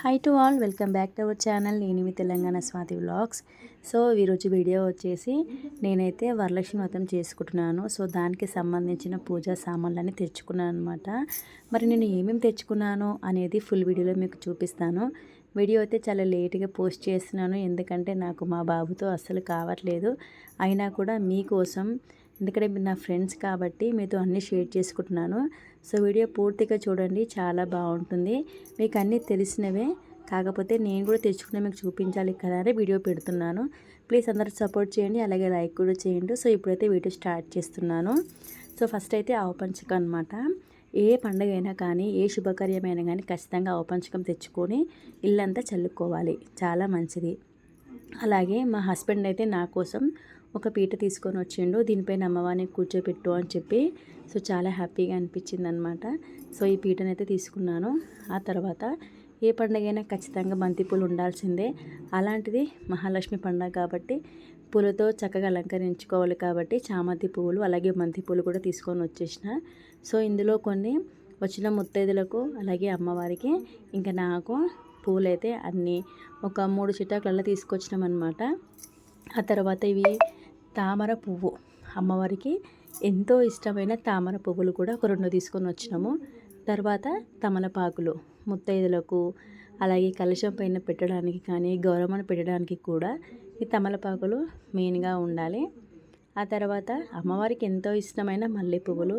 Hi to all welcome back to our channel నేను మీ Telangana Swathi vlogs so ఈరోజు video వచ్చేసి నేనైతే వరలక్ష్మి వ్రతం చేసుకుంటున్నాను. సో దానికి సంబంధించిన పూజా సామాన్లన్నీ తెచ్చుకున్నాను అనమాట మరి నేను ఏమేమి తెచ్చుకున్నాను అనేది ఫుల్ వీడియోలో మీకు చూపిస్తాను. వీడియో అయితే చాలా లేట్గా పోస్ట్ చేస్తున్నాను. ఎందుకంటే నాకు మా బాబుతో అస్సలు కావట్లేదు. అయినా కూడా మీకోసం ఎందుకంటే నా ఫ్రెండ్స్ కాబట్టి మీతో అన్నీ షేర్ చేసుకుంటున్నాను. సో వీడియో పూర్తిగా చూడండి చాలా బాగుంటుంది. మీకు అన్నీ తెలిసినవే కాకపోతే నేను కూడా తెచ్చుకునే మీకు చూపించాలి కదా అని వీడియో పెడుతున్నాను. ప్లీజ్ అందరూ సపోర్ట్ చేయండి అలాగే లైక్ కూడా చేయండి. సో ఇప్పుడైతే వీడియో స్టార్ట్ చేస్తున్నాను. సో ఫస్ట్ అయితే ఆవపంచకం అనమాట ఏ పండుగ అయినా కానీ ఏ శుభకార్యమైనా కానీ ఖచ్చితంగా ఆవపంచకం తెచ్చుకొని ఇల్లంతా చల్లుకోవాలి. చాలా మంచిది. అలాగే మా హస్బెండ్ అయితే నా కోసం ఒక పీట తీసుకొని వచ్చిండు. దీనిపైన అమ్మవారిని కూర్చోపెట్టు అని చెప్పి సో చాలా హ్యాపీగా అనిపించింది అనమాట సో ఈ పీటనైతే తీసుకున్నాను. ఆ తర్వాత ఏ పండుగైనా ఖచ్చితంగా బంతిపూలు ఉండాల్సిందే. అలాంటిది మహాలక్ష్మి పండుగ కాబట్టి పూలతో చక్కగా అలంకరించుకోవాలి కాబట్టి చామంతి పువ్వులు అలాగే బంతి పూలు కూడా తీసుకొని వచ్చేసిన. సో ఇందులో కొన్ని వచ్చిన ముత్తైదులకు అలాగే అమ్మవారికి ఇంకా నాకు పూలైతే అన్నీ ఒక మూడు చిటాకులలో తీసుకొచ్చినాం అనమాట ఆ తర్వాత ఇవి తామర పువ్వు. అమ్మవారికి ఎంతో ఇష్టమైన తామర పువ్వులు కూడా ఒక రెండు తీసుకొని వచ్చినాము. తర్వాత తమలపాకులు ముత్తైదులకు అలాగే కలశం పైన పెట్టడానికి కానీ గౌరమ్మను పెట్టడానికి కూడా ఈ తమలపాకులు మెయిన్గా ఉండాలి. ఆ తర్వాత అమ్మవారికి ఎంతో ఇష్టమైన మల్లె పువ్వులు.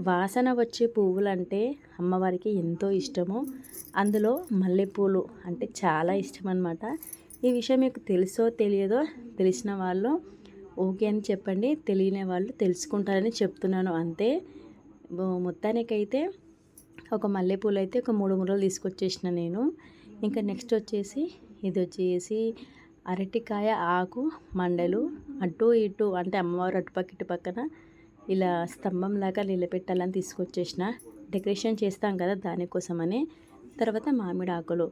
వాసన వచ్చే పువ్వులు అంటే అమ్మవారికి ఎంతో ఇష్టము. అందులో మల్లెపూలు అంటే చాలా ఇష్టం అనమాట ఈ విషయం మీకు తెలుసో తెలియదో తెలిసిన వాళ్ళు ఓకే అని చెప్పండి. తెలియని వాళ్ళు తెలుసుకుంటారని చెప్తున్నాను. అంతే. మొత్తానికైతే ఒక మల్లెపూలు అయితే ఒక మూడు మూరలు తీసుకొచ్చేసిన నేను. ఇంకా నెక్స్ట్ వచ్చేసి ఇది వచ్చేసి అరటికాయ ఆకు మండలు అటు ఇటు అంటే అమ్మవారు అటుపక్క ఇటు పక్కన ఇలా స్తంభం లాగా నిలబెట్టాలని తీసుకొచ్చేసిన. డెకరేషన్ చేస్తాం కదా దానికోసమని. తర్వాత మామిడి ఆకులు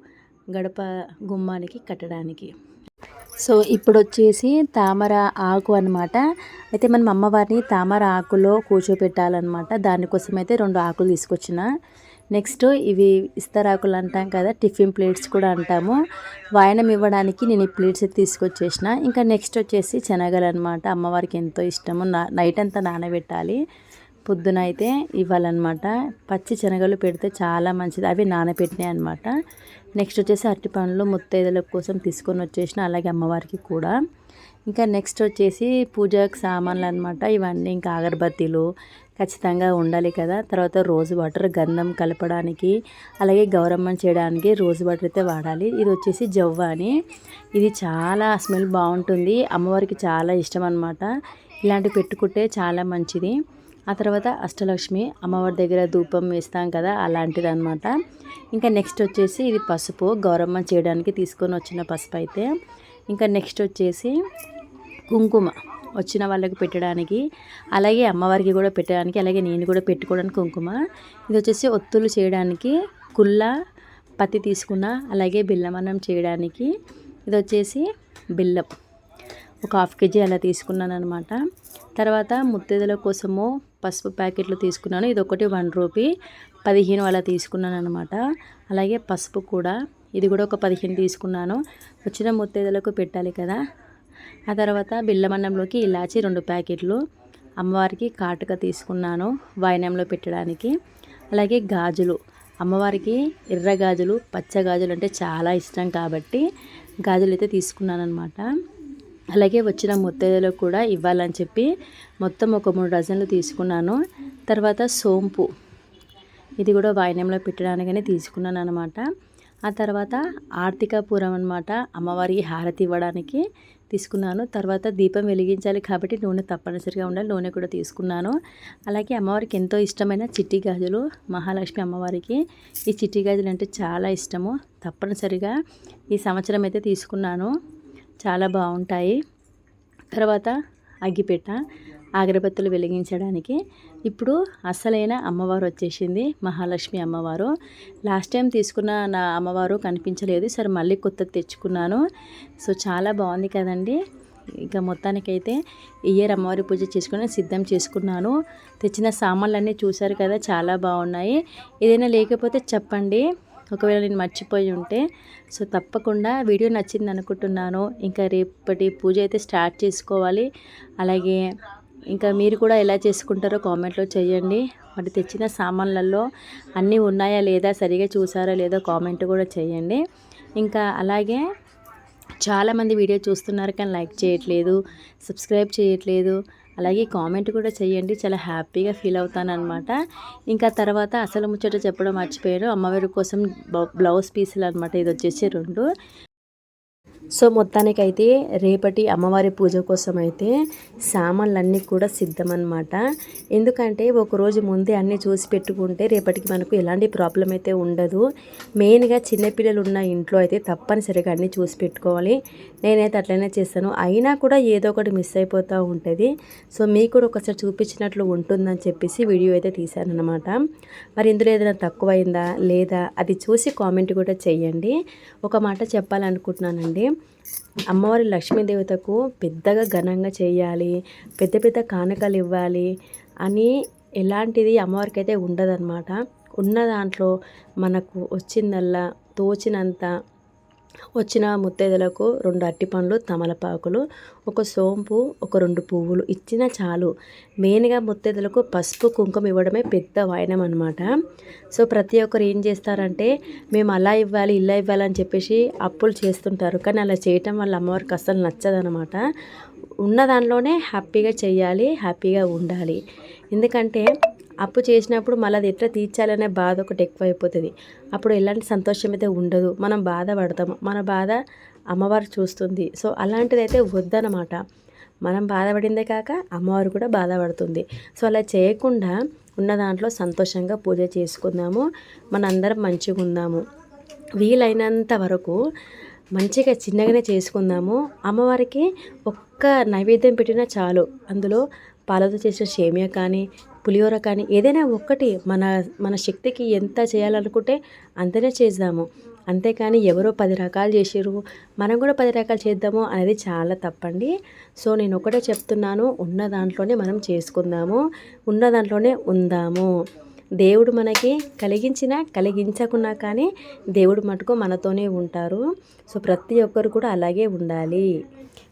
గడప గుమ్మానికి కట్టడానికి. సో ఇప్పుడు వచ్చేసి తామర ఆకు అనమాట అయితే మనం అమ్మవారిని తామర ఆకులో కూర్చోపెట్టాలన్నమాట. దానికోసం అయితే రెండు ఆకులు తీసుకొచ్చిన. నెక్స్ట్ ఇవి ఇస్తరాకులు అంటాం కదా టిఫిన్ ప్లేట్స్ కూడా అంటాము. వాయనం ఇవ్వడానికి నేను ఈ ప్లేట్స్ తీసుకొచ్చేసిన. ఇంకా నెక్స్ట్ వచ్చేసి శనగలు అనమాట అమ్మవారికి ఎంతో ఇష్టము. నైట్ అంతా నానబెట్టాలి. పొద్దున అయితే ఇవ్వాలన్నమాట. పచ్చి శనగలు పెడితే చాలా మంచిది. అవి నానబెట్టినాయి అనమాట నెక్స్ట్ వచ్చేసి అరటి పండ్లు ముత్తైదుల కోసం తీసుకొని వచ్చేసిన అలాగే అమ్మవారికి కూడా. ఇంకా నెక్స్ట్ వచ్చేసి పూజకు సామాన్లు అనమాట ఇవన్నీ ఇంకా అగరబత్తీలు ఖచ్చితంగా ఉండాలి కదా. తర్వాత రోజు వాటర్ గంధం కలపడానికి అలాగే గౌరమ్మం చేయడానికి రోజు వాటర్ అయితే వాడాలి. ఇది వచ్చేసి జవ్వ అని. ఇది చాలా స్మెల్ బాగుంటుంది. అమ్మవారికి చాలా ఇష్టం అనమాట ఇలాంటివి పెట్టుకుంటే చాలా మంచిది. ఆ తర్వాత అష్టలక్ష్మి అమ్మవారి దగ్గర ధూపం వేస్తాం కదా అలాంటిది అనమాట ఇంకా నెక్స్ట్ వచ్చేసి ఇది పసుపు గౌరమ్మ చేయడానికి తీసుకొని వచ్చిన పసుపు అయితే. ఇంకా నెక్స్ట్ వచ్చేసి కుంకుమ వచ్చిన వాళ్ళకి పెట్టడానికి అలాగే అమ్మవారికి కూడా పెట్టడానికి అలాగే నేను కూడా పెట్టుకోవడానికి కుంకుమ. ఇది వచ్చేసి ఒత్తులు చేయడానికి కుల్ల పత్తి తీసుకున్న అలాగే బిల్లమన్నం చేయడానికి. ఇది వచ్చేసి బిల్లం ఒక హాఫ్ కేజీ అలా తీసుకున్నాను అనమాట తర్వాత ముత్తేదల కోసము పసుపు ప్యాకెట్లు తీసుకున్నాను. ఇది ఒకటి వన్ రూపీ. పదిహేను అలా తీసుకున్నాను అనమాట అలాగే పసుపు కూడా. ఇది కూడా ఒక పదిహేను తీసుకున్నాను. వచ్చిన ముత్తేదలకు పెట్టాలి కదా. ఆ తర్వాత బిల్లమన్నంలోకి ఇలాచి రెండు ప్యాకెట్లు. అమ్మవారికి కాటుక తీసుకున్నాను వాయినంలో పెట్టడానికి. అలాగే గాజులు. అమ్మవారికి ఎర్ర గాజులు పచ్చ గాజులు అంటే చాలా ఇష్టం కాబట్టి గాజులు అయితే తీసుకున్నాను అనమాట అలాగే వచ్చిన ముత్తైదులకు కూడా ఇవ్వాలని చెప్పి మొత్తం ఒక మూడు డజన్లు తీసుకున్నాను. తర్వాత సోంపు. ఇది కూడా వాయినంలో పెట్టడానికనే తీసుకున్నాను అనమాట ఆ తర్వాత ఆర్థికపురం అనమాట అమ్మవారికి హారతి ఇవ్వడానికి తీసుకున్నాను. తర్వాత దీపం వెలిగించాలి కాబట్టి నూనె తప్పనిసరిగా ఉండాలి. నూనె కూడా తీసుకున్నాను. అలాగే అమ్మవారికి ఎంతో ఇష్టమైన చిట్టి గాజులు మహాలక్ష్మి అమ్మవారికి. ఈ చిట్టి గాజులు అంటే చాలా ఇష్టము. తప్పనిసరిగా ఈ సంవత్సరం అయితే తీసుకున్నాను. చాలా బాగుంటాయి. తర్వాత అగ్గిపెట్ట అగరబత్తులు వెలిగించడానికి. ఇప్పుడు అసలైన అమ్మవారు వచ్చేసింది మహాలక్ష్మి అమ్మవారు. లాస్ట్ టైం తీసుకున్న నా అమ్మవారు కనిపించలేదు సరే మళ్ళీ కొత్తది తెచ్చుకున్నాను. సో చాలా బాగుంది కదండి. ఇక మొత్తానికైతే ఇయర్ అమ్మవారి పూజ చేసుకుని సిద్ధం చేసుకున్నాను. తెచ్చిన సామాన్లన్నీ చూశారు కదా చాలా బాగున్నాయి. ఏదైనా లేకపోతే చెప్పండి. ఒకవేళ నేను మర్చిపోయి ఉంటే సో తప్పకుండా వీడియో నచ్చింది అనుకుంటున్నాను. ఇంకా రేపటి పూజ అయితే స్టార్ట్ చేసుకోవాలి. అలాగే ఇంకా మీరు కూడా ఎలా చేసుకుంటారో కామెంట్లో చేయండి మరి తెచ్చిన సామాన్లలో అన్నీ ఉన్నాయా లేదా సరిగా చూసారా లేదో కామెంట్ కూడా చేయండి ఇంకా అలాగే చాలామంది వీడియో చూస్తున్నారు కానీ లైక్ చేయట్లేదు సబ్స్క్రైబ్ చేయట్లేదు. అలాగే కామెంట్ కూడా చేయండి చాలా హ్యాపీగా ఫీల్ అవుతాను అనమాట ఇంకా తర్వాత అసలు ముచ్చట చెప్పడం మర్చిపోయాను. అమ్మవారి కోసం బ్లౌజ్ పీసులు అనమాట ఇది వచ్చేసి రెండు. సో మొత్తానికైతే రేపటి అమ్మవారి పూజ కోసం అయితే సామాన్లన్నీ కూడా సిద్ధమన్నమాట. ఎందుకంటే ఒకరోజు ముందే అన్నీ చూసి పెట్టుకుంటే రేపటికి మనకు ఎలాంటి ప్రాబ్లం అయితే ఉండదు. మెయిన్గా చిన్నపిల్లలు ఉన్న ఇంట్లో అయితే తప్పనిసరిగా అన్నీ చూసి పెట్టుకోవాలి. నేనైతే అట్లనే చేస్తాను. అయినా కూడా ఏదో ఒకటి మిస్ అయిపోతూ ఉంటుంది. సో మీకు కూడా ఒకసారి చూపించినట్లు ఉంటుందని చెప్పేసి వీడియో అయితే తీశాను అనమాట మరి ఇందులో ఏదైనా తక్కువైందా లేదా అది చూసి కామెంట్ కూడా చేయండి ఒక మాట చెప్పాలనుకుంటున్నానండి. అమ్మవారి లక్ష్మీదేవతకు పెద్దగా ఘనంగా చేయాలి పెద్ద పెద్ద కానుకలు ఇవ్వాలి అని ఎలాంటిది అమ్మవారికి అయితే ఉండదన్నమాట. ఉన్న దాంట్లో మనకు వచ్చిందల్లా తోచినంత వచ్చిన ముత్తైదులకు రెండు అట్టి పండ్లు తమలపాకులు ఒక సోంపు ఒక రెండు పువ్వులు ఇచ్చిన చాలు. మెయిన్గా ముత్తైదులకు పసుపు కుంకుమ ఇవ్వడమే పెద్ద వాయనం అనమాట సో ప్రతి ఒక్కరు ఏం చేస్తారంటే మేము అలా ఇవ్వాలి ఇలా ఇవ్వాలని చెప్పేసి అప్పులు చేస్తుంటారు. కానీ అలా చేయటం వల్ల అమ్మవారికి అస్సలు నచ్చదనమాట ఉన్న దానిలోనే హ్యాపీగా చేయాలి హ్యాపీగా ఉండాలి. ఎందుకంటే అప్పు చేసినప్పుడు మళ్ళీ అది ఎట్లా తీర్చాలనే బాధ ఒకటి ఎక్కువైపోతుంది. అప్పుడు ఎలాంటి సంతోషం అయితే ఉండదు. మనం బాధపడతాము. మన బాధ అమ్మవారు చూస్తుంది. సో అలాంటిదైతే వద్దనమాట మనం బాధపడిందే కాక అమ్మవారు కూడా బాధపడుతుంది. సో అలా చేయకుండా ఉన్న దాంట్లో సంతోషంగా పూజ చేసుకుందాము. మనందరం మంచిగా ఉందాము. వీలైనంత వరకు మంచిగా చిన్నగానే చేసుకుందాము. అమ్మవారికి ఒక్క నైవేద్యం పెట్టినా చాలు. అందులో పాలతో చేసిన సేమియా కానీ పులిహోర కానీ ఏదైనా ఒక్కటి మన మన శక్తికి ఎంత చేయాలనుకుంటే అంతనే చేద్దాము. అంతేకాని ఎవరో పది రకాలు చేసారు మనం కూడా పది రకాలు చేద్దాము అనేది చాలా తప్పండి. సో నేను ఒకటే చెప్తున్నాను ఉన్న దాంట్లోనే మనం చేసుకుందాము ఉన్న దాంట్లోనే ఉందాము. దేవుడు మనకి కలిగించినా కలిగించకున్నా కానీ దేవుడు మటుకు మనతోనే ఉంటారు. సో ప్రతి ఒక్కరు కూడా అలాగే ఉండాలి.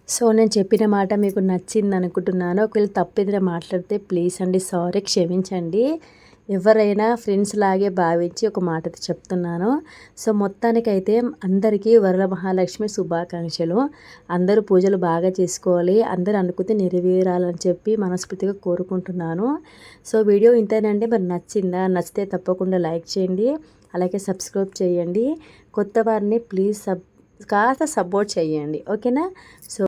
సో నేను చెప్పిన మాట మీకు నచ్చింది అనుకుంటున్నాను. ఒకవేళ తప్పిదిన మాట్లాడితే ప్లీజ్ అండి సారీ క్షమించండి. ఎవరైనా ఫ్రెండ్స్ లాగే భావించి ఒక మాట చెప్తున్నాను. సో మొత్తానికైతే అందరికీ వరల మహాలక్ష్మి శుభాకాంక్షలు. అందరూ పూజలు బాగా చేసుకోవాలి. అందరూ అనుకుంటే నెరవేరాలని చెప్పి మనస్ఫూర్తిగా కోరుకుంటున్నాను. సో వీడియో ఇంతేనండి. మరి నచ్చిందా? నచ్చితే తప్పకుండా లైక్ చేయండి. అలాగే సబ్స్క్రైబ్ చేయండి. కొత్త వారిని ప్లీజ్ సబ్ కాస్త సపోర్ట్ చేయండి. ఓకేనా? So